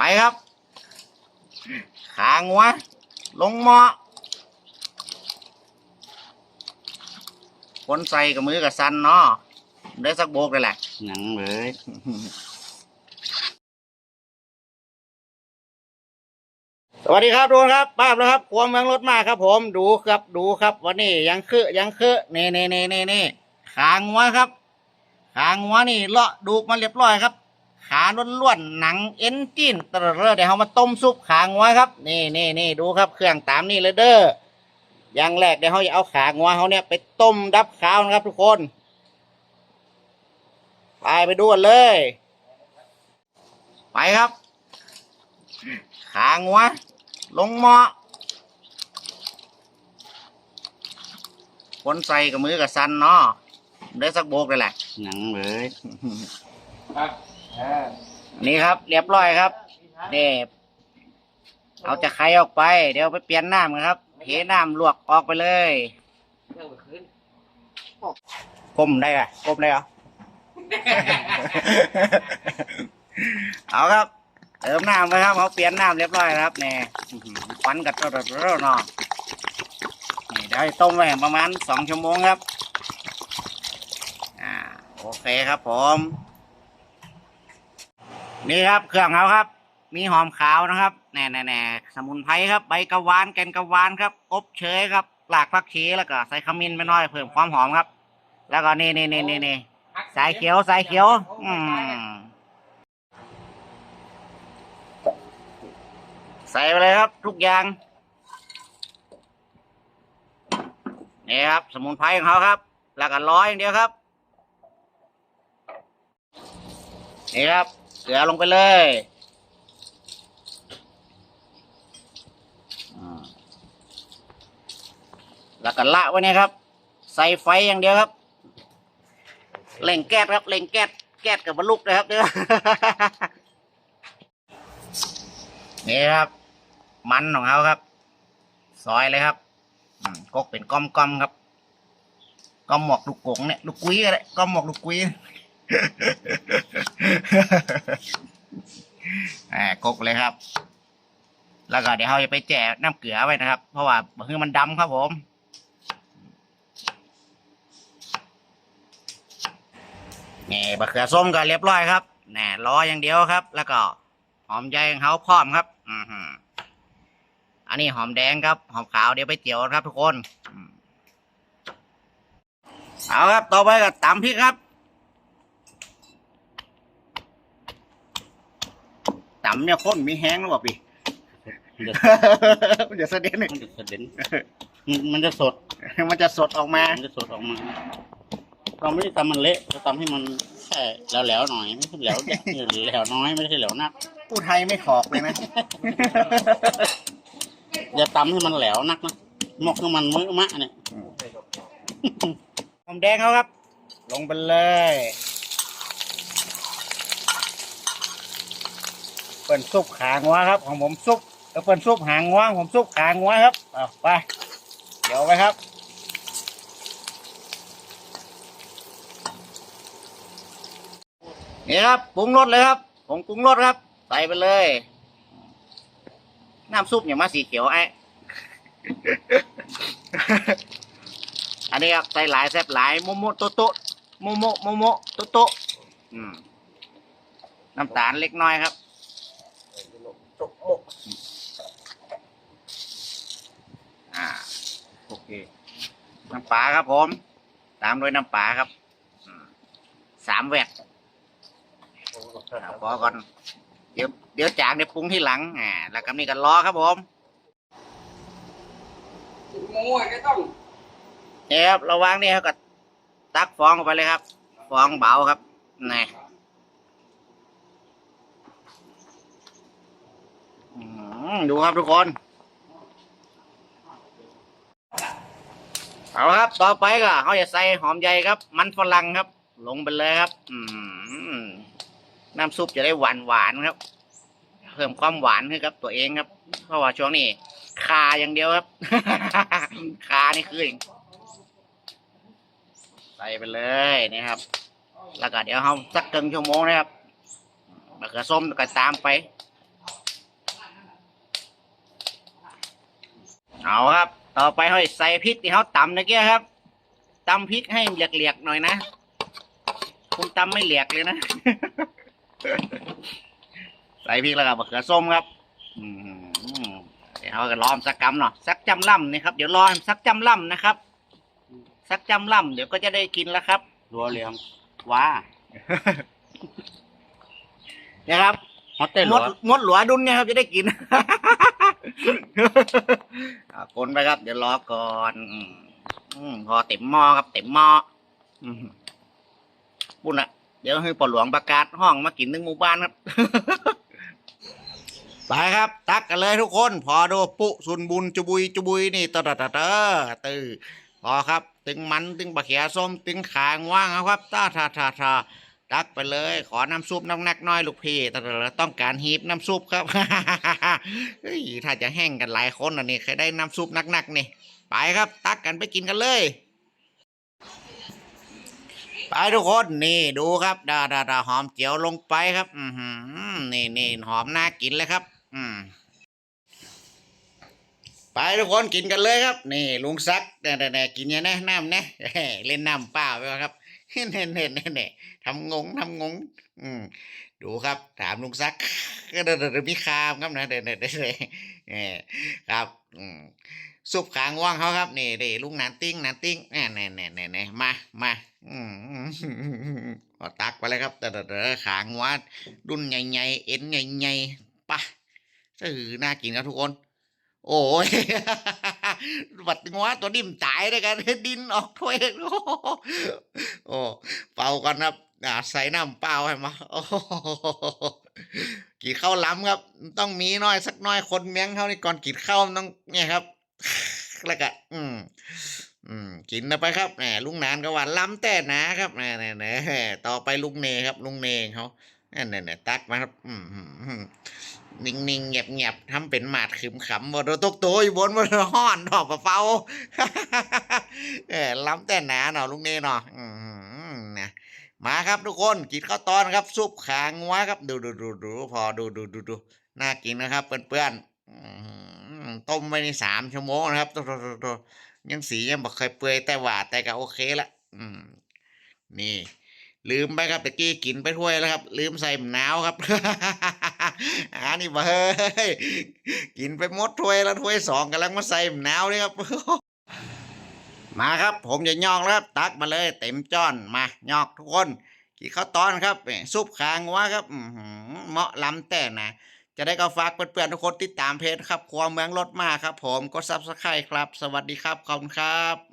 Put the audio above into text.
ไปครับขางัวลงหมอคนใส่กับมือกับสันเนาะได้สักโบกเลยแหละหนังเลยสวัสดีครับทุกคนครับป้าบแล้วครับควงเมืองรถมาครับ ผมดูครับดูครับ วันนี้ยังคือยังคือเน่เน่เน่เน่เน่ขางัวครับขางัวนี่เลาะดูกมาเรียบร้อยครับ ขาล้วนๆหนังเอ็นจีนตะเรอเดี๋ยวเรามาต้มซุปขางัวครับนี่นี่นี่ดูครับเครื่องตามนี่เลยเด้ออย่างแรกเดี๋ยวเราจะเอาขางัวเขาเนี่ยไปต้มดับขาวนะครับทุกคนไปไปดูกันเลย ไปครับ ขางัว ลงหม้อคนใส่กับมือกับสันเนาะได้สักโบกเลยแหละหนังเลยครับเออ นี่ครับ เรียบร้อยครับนี่เอาจะไข่ออกไป เดี๋ยวไปเปลี่ยนน้ำกันครับเทน้ำลวกออกไปเลยเรื่องมันขึ้นก้มได้อะก้มได้เหรอเอาครับ เติมน้ำไปครับเขาเปลี่ยนน้ำเรียบร้อยครับนี่อื้อหือควันกัดรดรดเนาะนี่เดี๋ยวให้ต้มไว้ประมาณสองชั่วโมงครับ อ่า โอเคครับผม นี่ครับเครื่องเขาครับ มีหอมขาวนะครับแน่แน่แน่สมุนไพรครับ ใบกระวานแกนกระวานครับ อบเชยครับหลากผักชีแล้วก็ใส่ขมิ้นไปหน่อยเพิ่มความหอมครับ แล้วก็นี่นี่นี่นี่นี่สายเขียวสายเขียว อืมใส่ไปเลยครับ ทุกอย่างนี่ครับ สมุนไพรของเขาครับ แล้วก็ร้อยอย่างเดียวครับนี่ครับ เกลือลงไปเลยอืมแล้วก็ละไว้นี่ครับ ใส่ไฟอย่างเดียวครับเล่งแก๊สครับเล่งแก๊สแก๊สกับบรรลุกนะครับเด้อนี่ครับ มันของเขาครับ ซอยเลยครับกกเป็นก้อมๆครับก้อมหมอกลูกกงเนี่ยลูกกุ้ยก็ได้ก้อมหมอกลูกกุ้ย อ่ากกเลยครับ แล้วก็เดี๋ยวเราจะไปแจกน้ำเกลือไว้นะครับ เพราะว่าคือมันดำครับผมนี่บะเขือส้มก็เรียบร้อยครับแหน่รออย่างเดียวครับ แล้วก็หอมใหญ่ของเขาพร้อมครับ อือหืออันนี้หอมแดงครับ หอมขาวเดี๋ยวไปเจียวครับทุกคน เอาครับ ต่อไปก็ตำพริกครับ ตำเนี่ยข้นมีแห้งหรือเปล่าพี่ มันจะมันจะเสด็จนี่มันจะเด่นมันมันจะสด มันจะสดออกมา มันจะสดออกมา เราไม่ได้ทำมันเละเราทำให้มันแค่แหลวๆหน่อยไม่ใช่แหลวแหลวน้อยไม่ใช่แหลวนักผู้ไทยไม่ขอกเลยนะอย่าตำให้มันแหลวนักนะหมกให้มันมือมะเนี่ยหอมแดงเขาครับ ลงไปเลย เปิ่นซุปขางวัวครับของผมซุปแล้วเปิ่นซุปหางวัวของผมซุปขางวัวครับเอาไปเดี๋ยวไปครับนี่ครับปรุงรสเลยครับผงปรุงรสครับ ใส่ไปเลย น้ำซุปอย่ามาสีเขียวไอ้อันนี้ครับใส่หลายแซ่บหลายโมโมโตโตโมโมโมโมโตโตน้ำตาลเล็กน้อยครับอ่าโอเค น้ำปลาครับผม ตามด้วยน้ำปลาครับอืมสามแวดเอาพอก่อน เดี๋ยวเดี๋ยวจางเดี๋ยวปรุงที่หลังอ่าแล้วก็นี่กันรอครับผมหมูอะก็ต้องนี่ครับระวังนี่ครับก็ตักฟองออกไปเลยครับ ฟองเบาครับนี่อื้อหือดูครับทุกคน เอาครับ ต่อไปก็เขาจะใส่หอมใหญ่ครับ มันฝรั่งครับ ลงไปเลยครับ อืมน้ำซุปจะได้หวานหวานครับ เพิ่มความหวานให้ครับ ตัวเองครับ เพราะว่าช่วงนี้คาอย่างเดียวครับคานี่คือเองใส่ไปเลยนะครับ แล้วก็เดี๋ยวเขาสักเกินชั่วโมงนะครับมะเขือส้มก็ตามไปเอาครับ ต่อไปห้อยใส่พริกที่เขาตำเมื่อกี้ครับตำพริกให้เหลียกๆหน่อยนะคุณตำไม่เหลียกเลยนะ ใส่พริกแล้วก็มะเขือส้มครับอืมเดี๋ยวเราก็รอมสักกำเนาะสักจำล่ำนี่ครับเดี๋ยวรอให้สักจำล่ำนะครับ สักจำล่ำเดี๋ยวก็จะได้กินแล้วครับรัวเหลี่ยมว้าเนี่ยครับฮอตเต้มรัวดมดหลัวดุนเนี่ยครับจะได้กิน อะคนไปครับ เดี๋ยวรอก่อนอืมอืมพอเต็มหม้อครับ เต็มหม้ออืมปุ่นอะ เดี๋ยวให้ปอหลวงประกาศห้องมากินถึงหมู่บ้านครับ ไปครับ ตักกันเลยทุกคน พอดูปุสุนบุญจุบุยจุบุยนี่ตะตะตะตะตื้อพอครับ ตึงมันตึงบะเขียส้มตึงขางว่างครับตาทาทาทา ตักไปเลย ขอน้ำซุปน้ำหนักน้อยลูกพี่ตะตะตะต้องการฮีบน้ำซุปครับเฮ้ยถ้าจะแห้งกันหลายคนอันนี้เคยได้น้ำซุปหนักๆนี่ ไปครับ ตักกันไปกินกันเลยไปทุกคนนี่ดูครับดาดาดาหอมเจียวลงไปครับ อือหือนี่นี่หอมน่ากินเลยครับ อืมไปทุกคนกินกันเลยครับ นี่ลุงซักแน่แน่กินยังไงน้ำนะเล่นน้ำเปล่าไปครับ เน่เน่เน่เน่ทำงงทำงง อืมดูครับ ถามลุงซักก็เดินเดินมีคามครับนะเดินเดินเดินเดินเอครับ อืมซุปขางว่างเขาครับนี่นี่ลุงนันติ้งนันติ้งแน่แน่แน่แน่แน่มามาอืมตักไปเลยครับแต่แต่ขางว่าดุนใหญ่ๆเอ็นใหญ่ๆปะเออน่ากินครับทุกคน โอ้ยบัดงัวตัวนิ่มตายเลยกันดินออกถ้วยโอ้เป่าก่อนครับอ่าใส่น้ำเปล่าให้มาโอ้กินข้าวล้ำครับ ต้องมีน้อยสักน้อยคนเมียงเขานี่ก่อนกินข้าวต้องเนี่ยครับแล้วก็อืมอืมกินนะไปครับแหมลุงนานก็ว่าล้ำแต่นะครับแหมแหมแหมต่อไปลุงเนครับ ลุงเนเขา นี่ยเนี่ยตักมาครับนิ่งๆเงียบเงียบๆทำเป็นหมาดขึมขำบ่โดนตกโตอยู่บนบ่โดนห้อนดอกปะเฝ้าเออล้ำแต่หนาเนาะลุงเนเนาะอืมนะมาครับทุกคนกินข้าวตอนครับซุปขางัวครับ ดูดูดูดูพอดูดูดูดูน่ากินนะครับเพื่อนๆต้มไว้ในสามชั่วโมงนะครับตัวตัวตัวยังสียังบอกเคยเปื่อยแต่หวานแต่ก็โอเคละอืมนี่ ลืมไปครับตะกี้กินไปถ้วยแล้วครับ ลืมใส่มะนาวครับอันนี้บ่เฮ้ยกินไปหมดถ้วยแล้วถ้วยสองกำลังมาใส่มะนาวเลยครับมาครับ ผมจะยอกแล้วครับตักมาเลย เต็มจ้อนมายอกทุกคนกินข้าวตอนครับซุปคางวัวครับเหมาะล้ำแต่นะจะได้ก็ฝากเพื่อนๆทุกคนติดตามเพจครับครัวเมืองรถมาครับ ผมกดซับสไครต์ครับ สวัสดีครับขอบคุณครับ